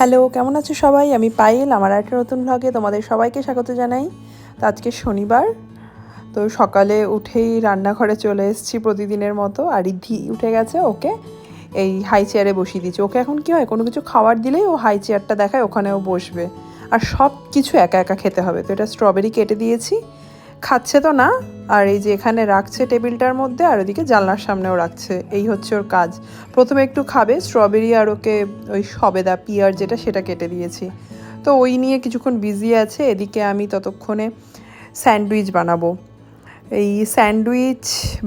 Hello, কেমন আছো সবাই? আমি পায়েল, আমার একটা নতুন ভ্লগে তোমাদের সবাইকে স্বাগত জানাই। তো আজকে শনিবার, তো সকালে উঠেই রান্নাঘরে চলে এসেছি প্রতিদিনের মতো। আর রিদ্ধি উঠে গেছে, ওকে এই হাই চেয়ারে বসিয়ে দিচ্ছি ওকে এখন কী হয়, কোনো কিছু খাবার দিলেই ও হাই চেয়ারটা দেখায়, ওখানেও বসবে। আর সব কিছু একা একা খেতে হবে। তো এটা স্ট্রবেরি কেটে দিয়েছি। খাচ্ছে তো না? আর এই যে এখানে রাখছে টেবিলটার মধ্যে আর ওদিকে জানলার সামনেও রাখছে। এই হচ্ছে ওর কাজ। প্রথমে একটু খাবে স্ট্রবেরি আর ওকে ওই সবেদা, পিয়ার যেটা সেটা কেটে দিয়েছি। তো ওই নিয়ে কিছুক্ষণ বিজি আছে। এদিকে আমি ততক্ষণে স্যান্ডউইচ বানাবো। এই স্যান্ডউইচ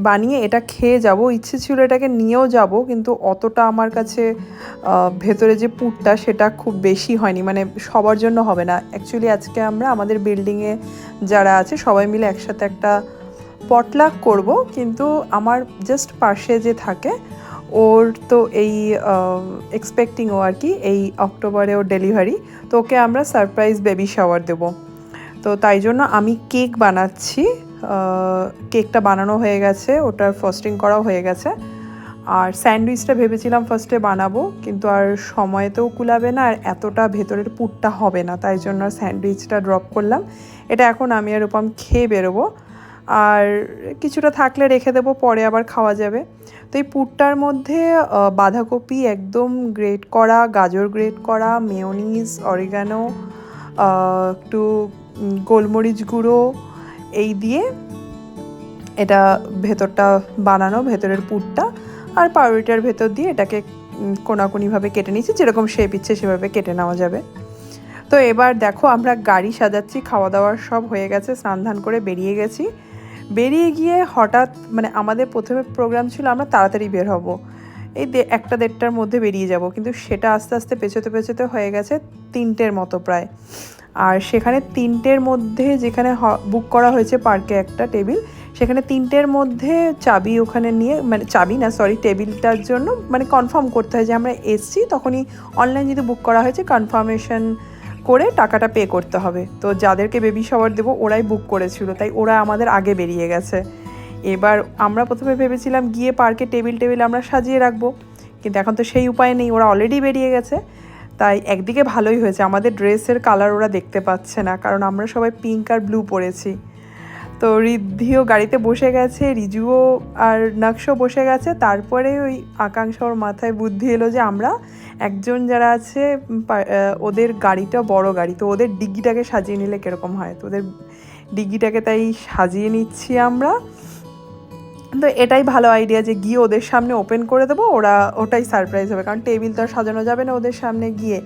বানিয়ে এটা খেয়ে যাব। ইচ্ছে ছিল এটাকে নিয়েও যাব, কিন্তু অতটা আমার কাছে ভেতরে যে পুরটা সেটা খুব বেশি হয়নি। মানে সবার জন্য হবে না। অ্যাকচুয়ালি আজকে আমরা আমাদের বিল্ডিংয়ে যারা আছে, সবাই মিলে একসাথে একটা পটলাক করব। কিন্তু আমার জাস্ট পাশে যে থাকে, ওর তো এই এক্সপেক্টিং ও আর কি, এই অক্টোবরে ওর ডেলিভারি তো ওকে আমরা সারপ্রাইজ বেবি শাওয়ার দেবো। তো তাই জন্য আমি কেক বানাচ্ছি। কেকটা বানানো হয়ে গেছে, ওটার ফস্টিং করাও হয়ে গেছে। আর স্যান্ডউইচটা ভেবেছিলাম ফার্স্টে বানাবো, কিন্তু আর সময় সময়তেও কুলাবে না, আর এতটা ভেতরের পুরটা হবে না, তাই জন্য স্যান্ডউইচটা ড্রপ করলাম। এটা এখন আমি আর রূপম খেয়ে বেরোবো। আর কিছুটা থাকলে রেখে দেবো, পরে আবার খাওয়া যাবে। তো এই পুরটার মধ্যে বাঁধাকপি একদম গ্রেট করা, গাজর গ্রেট করা মেয়োনিজ অরিগানো একটু গোলমরিচ গুঁড়ো এই দিয়ে এটা ভেতরটা বানানো, ভেতরের পুরটা আর পাউরুটিটার ভেতর দিয়ে এটাকে কোনাকুনিভাবে কেটে নিয়েছি। যেরকম শেপ ইচ্ছে সেভাবে কেটে নেওয়া যাবে। তো এবার দেখো আমরা গাড়ি সাজাচ্ছি খাওয়া দাওয়ার সব হয়ে গেছে, স্নান ধান করে বেরিয়ে গেছি। বেরিয়ে গিয়ে হঠাৎ মানে আমাদের প্রথমে প্রোগ্রাম ছিল আমরা তাড়াতাড়ি বের হব। এই একটা দেড়টার মধ্যে বেরিয়ে যাব। কিন্তু সেটা আস্তে আস্তে পেছোতে পেছোতে হয়ে গেছে তিনটের মতো প্রায়। আর সেখানে তিনটের মধ্যে যেখানে বুক করা হয়েছে পার্কে একটা টেবিল সেখানে তিনটের মধ্যে চাবি ওখানে নিয়ে মানে চাবি না সরি টেবিলটার জন্য মানে কনফার্ম করতে হয় যে আমরা এসছি, তখনই অনলাইন যদি বুক করা হয়েছে কনফার্মেশন করে টাকাটা পে করতে হবে। তো যাদেরকে বেবি শাওয়ার দেবো, ওরাই বুক করেছিল, তাই ওরা আমাদের আগে বেরিয়ে গেছে। এবার আমরা প্রথমে ভেবেছিলাম গিয়ে পার্কে টেবিল টেবিল আমরা সাজিয়ে রাখব, কিন্তু এখন তো সেই উপায় নেই, ওরা অলরেডি বেরিয়ে গেছে। তাই একদিকে ভালোই হয়েছে। আমাদের ড্রেসের কালার ওরা দেখতে পাচ্ছে না, কারণ আমরা সবাই পিঙ্ক আর ব্লু পরেছি। তো রিদ্ধিও গাড়িতে বসে গেছে, রিজুও আর নকশও বসে গেছে। তারপরে ওই আকাঙ্ক্ষা ওর মাথায় বুদ্ধি এলো যে আমরা একজন যারা আছে ওদের গাড়িটা বড় গাড়ি, তো ওদের ডিগ্গিটাকে সাজিয়ে নিলে কীরকম হয়? তো ওদের ডিগ্গিটাকে তাই সাজিয়ে নিচ্ছি আমরা। তো এটাই ভালো আইডিয়া যে গিয়ে ওদের সামনে ওপেন করে দেবো, ওরা ওটাই সারপ্রাইজ হবে। কারণ টেবিল তো আর সাজানো যাবে না ওদের সামনে গিয়ে।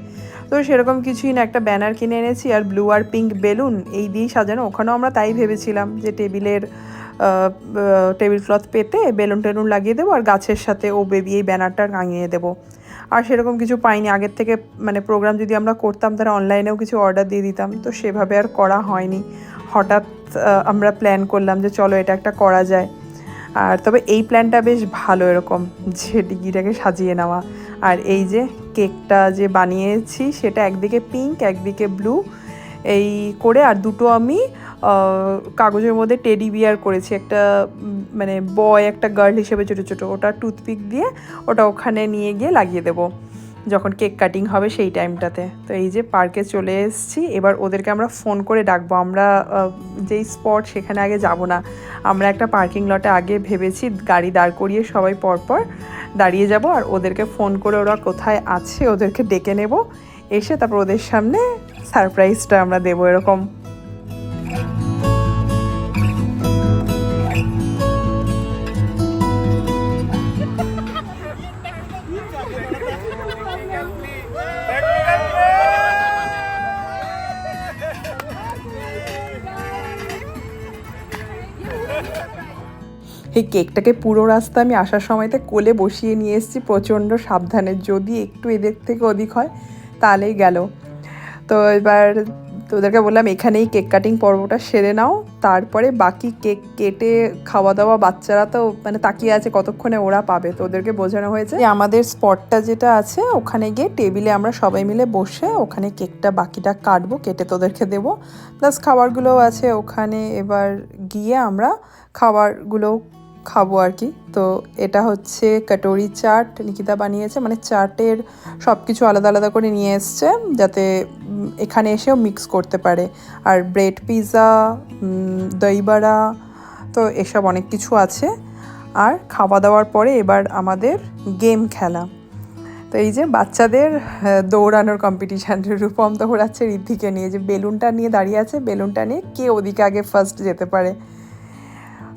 তো সেরকম কিছুই না, একটা ব্যানার কিনে এনেছি আর ব্লু আর পিঙ্ক বেলুন এই দিয়েই সাজানো। ওখানেও আমরা তাই ভেবেছিলাম যে টেবিলের টেবিল ক্লথ পেতে বেলুন টেলুন লাগিয়ে দেবো আর গাছের সাথে ও বেবি এই ব্যানারটা টাঙিয়ে দেবো। আর সেরকম কিছু পাইনি। আগের থেকে মানে প্রোগ্রাম যদি আমরা করতাম তাহলে অনলাইনেও কিছু অর্ডার দিয়ে দিতাম। তো সেভাবে আর করা হয়নি। হঠাৎ আমরা প্ল্যান করলাম যে চলো এটা একটা করা যায়। আর তবে এই প্ল্যানটা বেশ ভালো এরকম, যে ডিগিটাকে সাজিয়ে নেওয়া। আর এই যে কেকটা যে বানিয়েছি, সেটা একদিকে পিঙ্ক একদিকে ব্লু এই করে আর দুটো আমি কাগজের মধ্যে টেডি বিয়ার করেছি। একটা মানে বয় একটা গার্ল হিসেবে ছোটো ছোটো। ওটা টুথপিক দিয়ে ওটা ওখানে নিয়ে গিয়ে লাগিয়ে দেবো। যখন কেক কাটিং হবে সেই টাইমটাতে। তো এই যে পার্কে চলে এসেছি, এবার ওদেরকে আমরা ফোন করে ডাকবো। আমরা যেই স্পট সেখানে আগে যাব না। আমরা একটা পার্কিং লটে আগে ভেবেছি গাড়ি দাঁড় করিয়ে সবাই পরপর দাঁড়িয়ে যাব আর ওদেরকে ফোন করে ওরা কোথায় আছে ওদেরকে ডেকে নেব। এসে তারপর ওদের সামনে সারপ্রাইজটা আমরা দেবো এরকম। এই কেকটাকে পুরো রাস্তা আমি আসার সময়তে কোলে বসিয়ে নিয়ে এসেছি, প্রচণ্ড সাবধানে। যদি একটু এদের থেকে অধিক হয়, তাহলেই গেল। তো এবার তোদেরকে বললাম, এখানেই কেক কাটিং পর্বটা সেরে নাও। তারপরে বাকি কেক কেটে খাওয়া দাওয়া বাচ্চারা তো মানে তাকিয়ে আছে কতক্ষণে ওরা পাবে। তো ওদেরকে বোঝানো হয়েছে আমাদের স্পটটা যেটা আছে, ওখানে গিয়ে টেবিলে আমরা সবাই মিলে বসে ওখানে কেকটা বাকিটা কাটবো, কেটে তোদেরকে দেবো। প্লাস খাবারগুলোও আছে ওখানে। এবার গিয়ে আমরা খাবারগুলো খাব আর কি। তো এটা হচ্ছে কাটোরি চাট নিকিতা বানিয়েছে। মানে চাটের সব কিছু আলাদা আলাদা করে নিয়ে এসছে যাতে এখানে এসেও মিক্স করতে পারে। আর ব্রেড পিৎজা দই বড়া, তো এসব অনেক কিছু আছে। আর খাওয়া দাওয়ার পরে এবার আমাদের গেম খেলা। তো এই যে বাচ্চাদের দৌড়ানোর কম্পিটিশান রূপম দৌড়াচ্ছে ঋদ্ধিকে নিয়ে। যে বেলুনটা নিয়ে দাঁড়িয়ে আছে, বেলুনটা নিয়ে কে ওদিকে আগে ফার্স্ট যেতে পারে?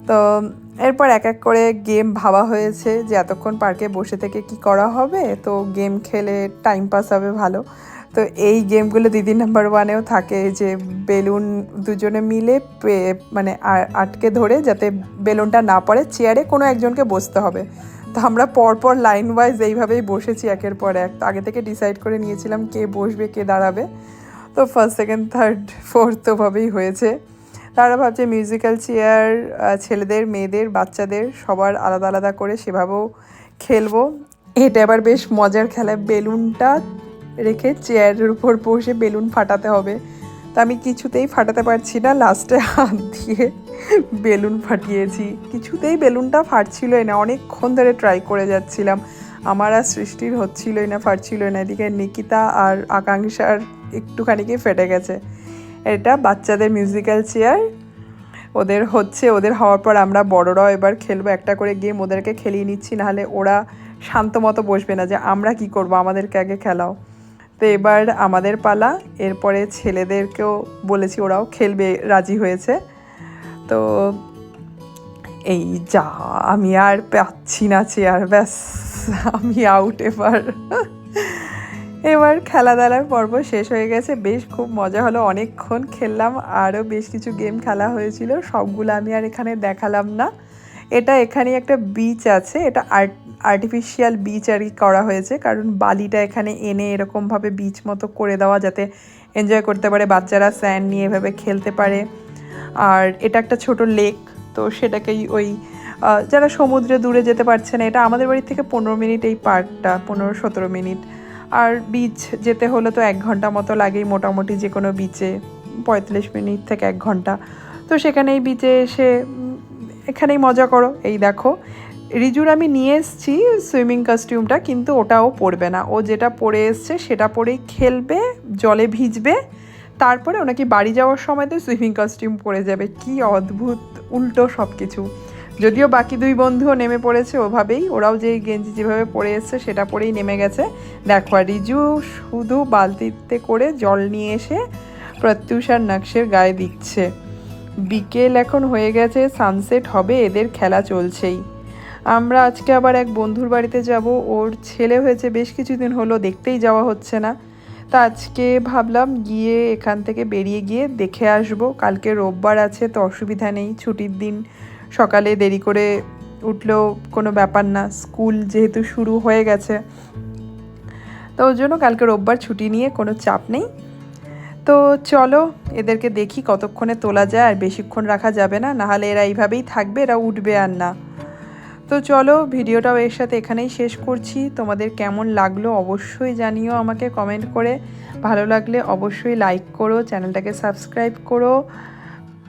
তো এরপর এক এক করে গেম ভাবা হয়েছে যে এতক্ষণ পার্কে বসে থেকে কি করা হবে। তো গেম খেলে টাইম পাস হবে ভালো। তো এই গেমগুলো দিদি নাম্বার ওয়ানেও থাকে যে বেলুন দুজনে মিলে মানে আটকে ধরে যাতে বেলুনটা না পড়ে চেয়ারে কোনো একজনকে বসতে হবে। তো আমরা পরপর লাইন ওয়াইজ এইভাবেই বসেছি একের পর এক। তো আগে থেকে ডিসাইড করে নিয়েছিলাম কে বসবে, কে দাঁড়াবে। তো ফার্স্ট সেকেন্ড থার্ড ফোর্থ ওভাবেই হয়েছে। তারা ভাবছে মিউজিক্যাল চেয়ার ছেলেদের, মেয়েদের, বাচ্চাদের সবার আলাদা আলাদা করে সেভাবেও খেলব। এটা এবার বেশ মজার খেলা। বেলুনটা রেখে চেয়ারের উপর বসে বেলুন ফাটাতে হবে। তা আমি কিছুতেই ফাটাতে পারছি না। লাস্টে হাত দিয়ে বেলুন ফাটিয়েছি। কিছুতেই বেলুনটা ফাটছিলই না। অনেকক্ষণ ধরে ট্রাই করে যাচ্ছিলাম। আমার আর সৃষ্টির হচ্ছিলই না, ফাটছিলই না। এদিকে নিকিতা আর আকাঙ্ক্ষার একটুখানিকে ফেটে গেছে। এটা বাচ্চাদের মিউজিক্যাল চেয়ার ওদের হচ্ছে, ওদের হওয়ার পর আমরা বড়রাও এবার খেলব। একটা করে গেম ওদেরকে খেলিয়ে নিচ্ছি, নাহলে ওরা শান্ত মতো বসবে না যে, আমরা কি করব? আমাদেরকে আগে খেলাও। তো এবার আমাদের পালা। এরপরে ছেলেদেরকেও বলেছি ওরাও খেলবে, রাজি হয়েছে। তো এই যা, আমি আর পাচ্ছি না চেয়ার ব্যাস, আমি আউট এবার। এবার খেলা দেলার পর্ব শেষ হয়ে গেছে। বেশ খুব মজা হলো। অনেকক্ষণ খেললাম, আরও বেশ কিছু গেম খেলা হয়েছিল। সবগুলো আমি আর এখানে দেখালাম না। এটা এখানে একটা বিচ আছে। এটা আর্ট আর্টিফিশিয়াল বিচ আর কি করা হয়েছে। কারণ বালিটা এখানে এনে এরকমভাবে বিচ মতো করে দেওয়া যাতে এনজয় করতে পারে। বাচ্চারা স্যান্ড নিয়ে এভাবে খেলতে পারে। আর এটা একটা ছোট লেক তো সেটাকেই ওই যারা সমুদ্রে দূরে যেতে পারছে না, এটা আমাদের বাড়ি থেকে পনেরো মিনিট এই পার্কটা পনেরো সতেরো মিনিট। আর বিচ যেতে হলে তো এক ঘণ্টা মতো লাগেই মোটামুটি যে কোনো বিচে পঁয়তাল্লিশ মিনিট থেকে এক ঘণ্টা। তো সেখানে এই বিচে এসে এখানেই মজা করো। এই দেখো, রিজুর আমি নিয়ে এসেছি সুইমিং কস্টিউমটা কিন্তু ওটাও পরবে না। ও যেটা পরে এসছে সেটা পরেই খেলবে, জলে ভিজবে। তারপরে ওনাকে বাড়ি যাওয়ার সময়তে সুইমিং কস্টিউম পরে যাবে। কি অদ্ভুত, উল্টো সব কিছু যদিও বাকি দুই বন্ধুও নেমে পড়েছে ওভাবেই, ওরাও যে গেঞ্জি যেভাবে পরে এসছে সেটা পরেই নেমে গেছে। দেখো, আর রিজু শুধু বালতিতে করে জল নিয়ে এসে প্রত্যুষার নকশের গায়ে দিচ্ছে। বিকেল এখন হয়ে গেছে সানসেট হবে, এদের খেলা চলছেই। আমরা আজকে আবার এক বন্ধুর বাড়িতে যাব, ওর ছেলে হয়েছে, বেশ কিছুদিন হলো, দেখতেই যাওয়া হচ্ছে না। তা আজকে ভাবলাম গিয়ে এখান থেকে বেরিয়ে গিয়ে দেখে আসব, কালকে রোববার আছে, তো অসুবিধা নেই, ছুটির দিন সকালে দেরি করে উঠলেও কোনো ব্যাপার না, স্কুল যেহেতু শুরু হয়ে গেছে। তো ওর জন্য কালকে রোববার ছুটি নিয়ে কোনো চাপ নেই। তো চলো, এদেরকে দেখি কতক্ষণে তোলা যায় আর বেশিক্ষণ রাখা যাবে না, নাহলে এরা এইভাবেই থাকবে, এরা উঠবে আর না। তো চলো, ভিডিওটাও এর সাথে এখানেই শেষ করছি। তোমাদের কেমন লাগল অবশ্যই জানিও আমাকে কমেন্ট করে। ভালো লাগলে অবশ্যই লাইক করো, চ্যানেলটাকে সাবস্ক্রাইব করো।